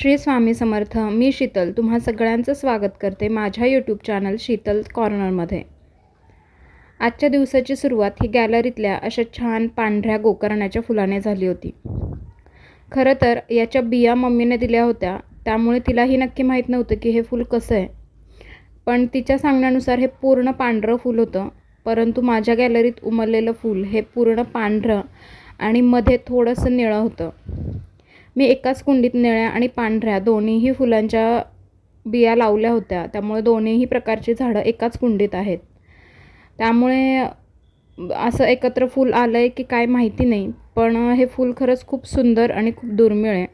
श्री स्वामी समर्थ मी शीतल तुम्हा सगळ्यांचं स्वागत करते माझ्या यूट्यूब चॅनल शीतल कॉर्नरमध्ये आजच्या दिवसाची सुरुवात ही गॅलरीतल्या अशा छान पांढऱ्या गोकर्णाच्या फुलाने झाली होती. खरं तर याच्या बिया मम्मीने दिल्या होत्या त्यामुळे तिलाही नक्की माहीत नव्हतं की हे फूल कसं आहे. पण तिच्या सांगण्यानुसार हे पूर्ण पांढरं फूल होतं परंतु माझ्या गॅलरीत उमललेलं फूल हे पूर्ण पांढरं आणि मध्ये थोडंसं निळं होतं. मी एकाच कुंडीत निळ्या आणि पांढऱ्या दोन्हीही फुलांच्या बिया लावल्या होत्या. त्यामुळे दोन्हीही प्रकारची झाडं एकाच कुंडीत आहेत. त्यामुळे असं एकत्र फूल आलं आहे की काय माहिती नाही पण हे फूल खरंच खूप सुंदर आणि खूप दुर्मिळ आहे.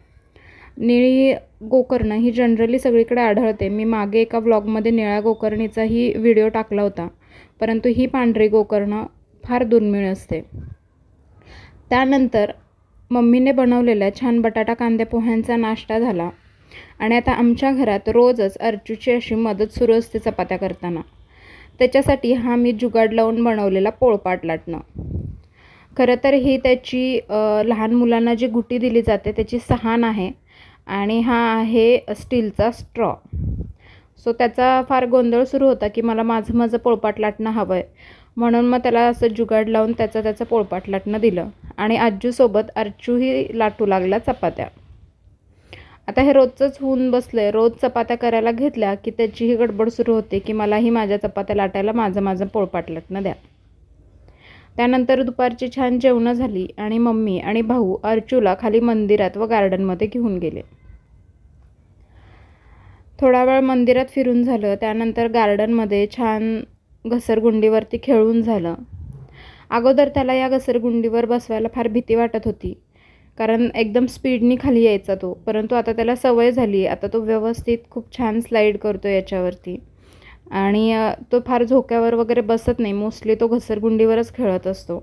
निळी गोकर्ण ही जनरली सगळीकडे आढळते. मी मागे एका व्लॉगमध्ये निळ्या गोकर्णीचाही व्हिडिओ टाकला होता परंतु ही पांढरी गोकर्ण फार दुर्मिळ असते. त्यानंतर मम्मीने बनवलेल्या छान बटाटा कांदे पोह्यांचा नाश्ता झाला. आणि आता आमच्या घरात रोजच अर्चूची अशी मदत सुरू असते चपात्या करताना. त्याच्यासाठी हा मी जुगाड लावून बनवलेला पोळपाट लाटणं. खरं तर ही त्याची लहान मुलांना जी गुटी दिली जाते त्याची सहान आहे आणि हा आहे स्टीलचा स्ट्रॉ. सो त्याचा फार गोंधळ सुरू होता की मला माझं माझं पोळपाट लाटणं हवं आहे म्हणून मग त्याला असं जुगाड लावून त्याचं त्याचं पोळपाट लाटणं दिलं. आणि आजूसोबत अर्चूही लाटू लागला चपात्या. आता हे रोजचंच होऊन बसलं आहे रोज चपात्या करायला घेतल्या की त्याचीही गडबड सुरू होते की मलाही माझ्या चपात्या लाटायला माझं माझं पोळपाट लाटणं द्या. त्यानंतर दुपारची छान जेवणं झाली आणि मम्मी आणि भाऊ अर्चूला खाली मंदिरात व गार्डनमध्ये घेऊन गेले. थोडा वेळ मंदिरात फिरून झालं. त्यानंतर गार्डनमध्ये छान घसरगुंडीवरती खेळून झालं. अगोदर त्याला या घसरगुंडीवर बसवायला फार भीती वाटत होती कारण एकदम स्पीडनी खाली यायचा तो परंतु आता त्याला सवय झाली आता तो व्यवस्थित खूप छान स्लाईड करतो याच्यावरती. आणि तो फार झोक्यावर वगैरे बसत नाही मोस्टली तो घसरगुंडीवरच खेळत असतो.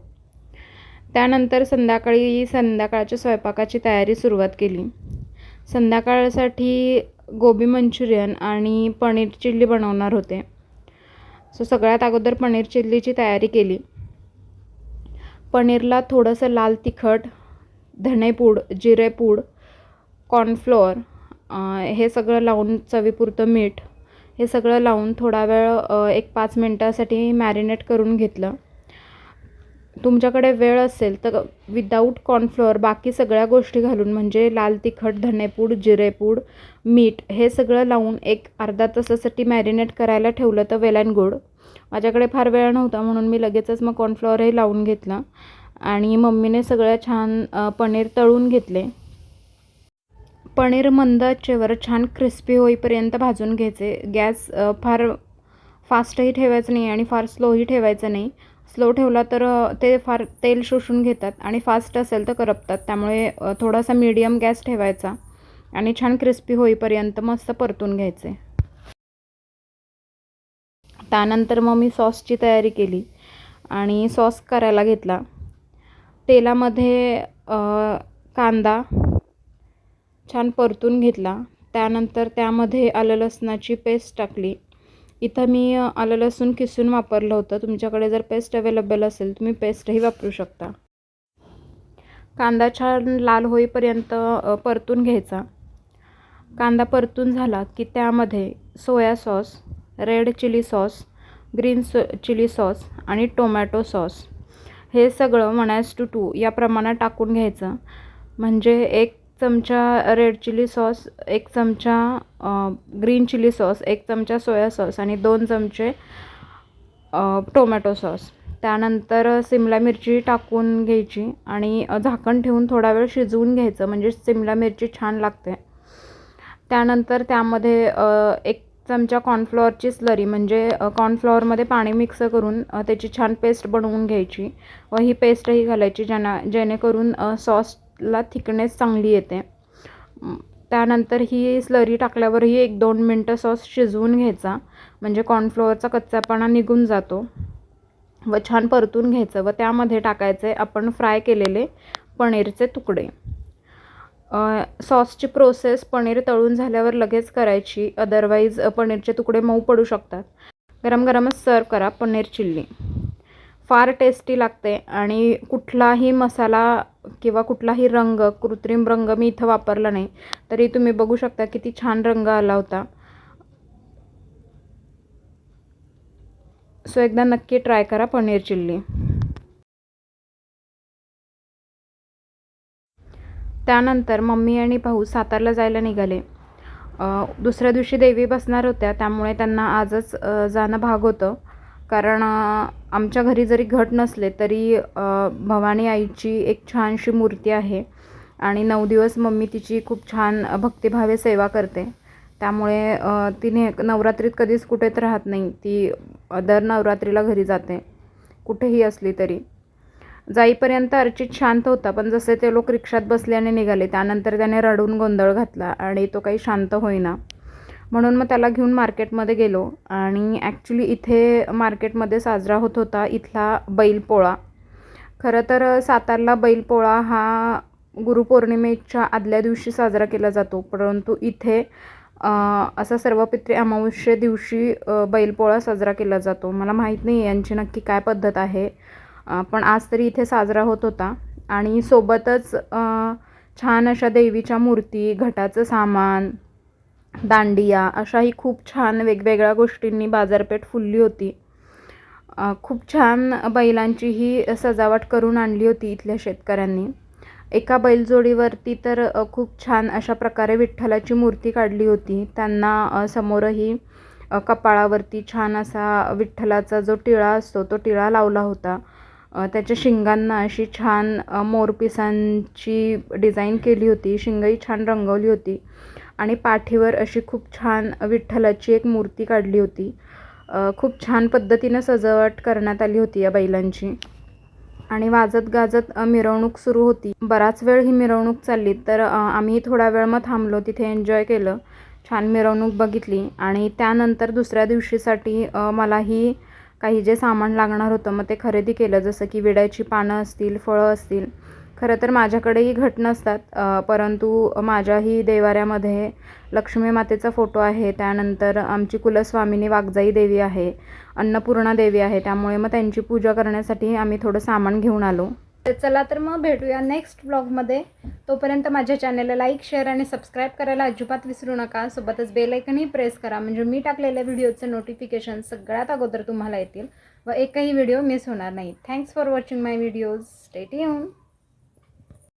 त्यानंतर संध्याकाळी संध्याकाळच्या स्वयंपाकाची तयारी सुरुवात केली. संध्याकाळसाठी गोबी मंचुरियन आणि पनीर चिल्ली बनवणार होते. सो सगळ्यात अगोदर पनीर चिल्लीची तयारी केली. पनीरला थोडंसं लाल तिखट धणेपूड जिरेपूड कॉर्नफ्लोअर हे सगळं लावून चवीपुरतं मीठ हे सगळं लावून थोडा वेळ एक पाच मिनटासाठी मॅरिनेट करून घेतलं. तुमच्याकडे वेळ असेल तर विदाऊट कॉर्नफ्लोअर बाकी सगळ्या गोष्टी घालून म्हणजे लाल तिखट धणेपूड जिरेपूड मीठ हे सगळं लावून एक अर्धा तासासाठी मॅरिनेट करायला ठेवलं तर वेल अँड गुड माझ्याकडे फार वेळ नव्हता म्हणून मी लगेचच मग कॉर्नफ्लॉवरही लावून घेतलं आणि मम्मीने सगळं छान पनीर तळून घेतले. पनीर मंद आचेवर छान क्रिस्पी होईपर्यंत भाजून घ्यायचे. गॅस फार फास्टही ठेवायचं नाही आणि फार स्लोही ठेवायचं नाही. स्लो ठेवला तर ते फार तेल शोषून घेतात आणि फास्ट असेल तर करपतात. त्यामुळे थोडासा मीडियम गॅस ठेवायचा आणि छान क्रिस्पी होईपर्यंत मस्त परतून घ्यायचे. त्यानंतर मग मी सॉसची तयारी केली आणि सॉस करायला घेतला. तेलामध्ये कांदा छान परतून घेतला. त्यानंतर त्यामध्ये आलं लसणाची पेस्ट टाकली. इथं मी आलं लसूण किसून वापरलं होतं. तुमच्याकडे जर पेस्ट अवेलेबल असेल तुम्ही पेस्टही वापरू शकता. कांदा छान लाल होईपर्यंत परतून घ्यायचा. कांदा परतून झाला की त्यामध्ये soya sauce red chilli sauce green so chilli sauce आणि टोमॅटो सॉस हे सगळं वन म्हणायस टू टू या प्रमाणात टाकून घ्यायचं. म्हणजे एक चमचा रेड चिली सॉस एक चमचा ग्रीन चिली सॉस एक चमचा सोया सॉस आणि दोन चमचे टोमॅटो सॉस त्यानंतर सिमला मिरची टाकून घ्यायची आणि झाकण ठेवून थोडा वेळ शिजवून घ्यायचं म्हणजे सिमला मिरची छान लागते. त्यानंतर त्यामध्ये एक चमचा कॉर्नफ्लॉवरची स्लरी म्हणजे कॉर्नफ्लॉवरमध्ये पाणी मिक्स करून त्याची छान पेस्ट बनवून घ्यायची व ही पेस्टही घालायची ज्यांना जेणेकरून सॉस ला थिकनेस चांगली येते. त्यानंतर ही स्लरी टाकल्यावरही एक दोन मिनटं सॉस शिजवून घ्यायचा. म्हणजे कॉर्नफ्लोअरचा कच्चापणा निघून जातो. व छान परतून घ्यायचं. व त्यामध्ये टाकायचे आपण फ्राय केलेले पनीरचे तुकडे. सॉसची प्रोसेस पनीर तळून झाल्यावर लगेच करायची. अदरवाईज पनीरचे तुकडे मऊ पडू शकतात. गरम गरमच सर्व करा पनीर चिल्ली. फार टेस्टी लागते. आणि कुठलाही मसाला किंवा कुठलाही रंग कृत्रिम रंग मी इथं वापरला नाही. तरी तुम्ही बघू शकता किती छान रंग आला होता. सो एकदा नक्की ट्राय करा पनीर चिल्ली. त्यानंतर मम्मी आणि भाऊ सातारला जायला निघाले. दुसऱ्या दिवशी देवी बसणार होत्या त्यामुळे त्यांना आजच जाणं भाग होतं. कारण आमच्या घरी जरी घट नसले तरी भवानी आईची एक छानशी मूर्ती आहे आणि नऊ दिवस मम्मी तिची खूप छान भक्तिभावे सेवा करते. त्यामुळे तिने नवरात्रीत कधीच कुठेच राहत नाही. ती दर नवरात्रीला घरी जाते कुठेही असली तरी. जाईपर्यंत अर्चित शांत होता पण जसे ते लोक रिक्षात बसले आणि निघाले त्यानंतर त्याने रडून गोंधळ घातला आणि तो काही शांत होईना. म्हणून मग त्याला घेऊन मार्केटमध्ये गेलो. आणि ॲक्च्युली इथे मार्केटमध्ये साजरा होत होता इथला बैलपोळा. खरं तर सातारला बैलपोळा हा गुरुपौर्णिमेच्या आदल्या दिवशी साजरा केला जातो. परंतु इथे असा असा सर्वपित्री अमावस्ये दिवशी बैलपोळा साजरा केला जातो. मला माहीत नाही यांची नक्की काय पद्धत आहे. पण आज तरी इथे साजरा होत होता. आणि सोबतच छान अशा देवीच्या मूर्ती घटाचं सामान दांडिया अशाही खूप छान वेगवेगळ्या गोष्टींनी बाजारपेठ फुलली होती. खूप छान बैलांची ही सजावट करून आणली होती इथल्या शेतकऱ्यांनी. एका बैलजोडीवरती तर खूप छान अशा प्रकारे विठ्ठलाची मूर्ती काढली होती. त्यांना समोरही कपाळावरती छान असा विठ्ठलाचा जो टिळा असतो तो टिळा लावला होता. त्याच्या शिंगांना अशी छान मोरपिसांची डिझाईन केली होती. शिंगही छान रंगवली होती. आणि पाठीवर अशी खूप छान विठ्ठलाची एक मूर्ती काढली होती. खूप छान पद्धतीनं सजावट करण्यात आली होती या बैलांची. आणि वाजत गाजत मिरवणूक सुरू होती. बराच वेळ ही मिरवणूक चालली तर आम्ही थोडा वेळ मग थांबलो तिथे एन्जॉय केलं. छान मिरवणूक बघितली. आणि त्यानंतर दुसऱ्या दिवशीसाठी मलाही काही जे सामान लागणार होतं मग ते खरेदी केलं. जसं की विड्याची पानं असतील फळं असतील. खरं तर माझ्याकडेही घट नसतात. परंतु माझ्याही देवाऱ्यामध्ये लक्ष्मी मातेचा फोटो आहे. त्यानंतर आमची कुलस्वामिनी वागजाई देवी आहे. अन्नपूर्णा देवी आहे. त्यामुळे मग त्यांची पूजा करण्यासाठी आम्ही थोडं सामान घेऊन आलो. तर चला तर मग भेटूया नेक्स्ट ब्लॉगमध्ये तोपर्यंत माझ्या चॅनलला लाईक शेअर आणि सबस्क्राईब करायला अजिबात विसरू नका. सोबतच बेलायकनही प्रेस करा. म्हणजे मी टाकलेल्या व्हिडिओचे नोटिफिकेशन सगळ्यात अगोदर तुम्हाला येतील व एकही व्हिडिओ मिस होणार नाही. Thanks for watching my videos state येऊन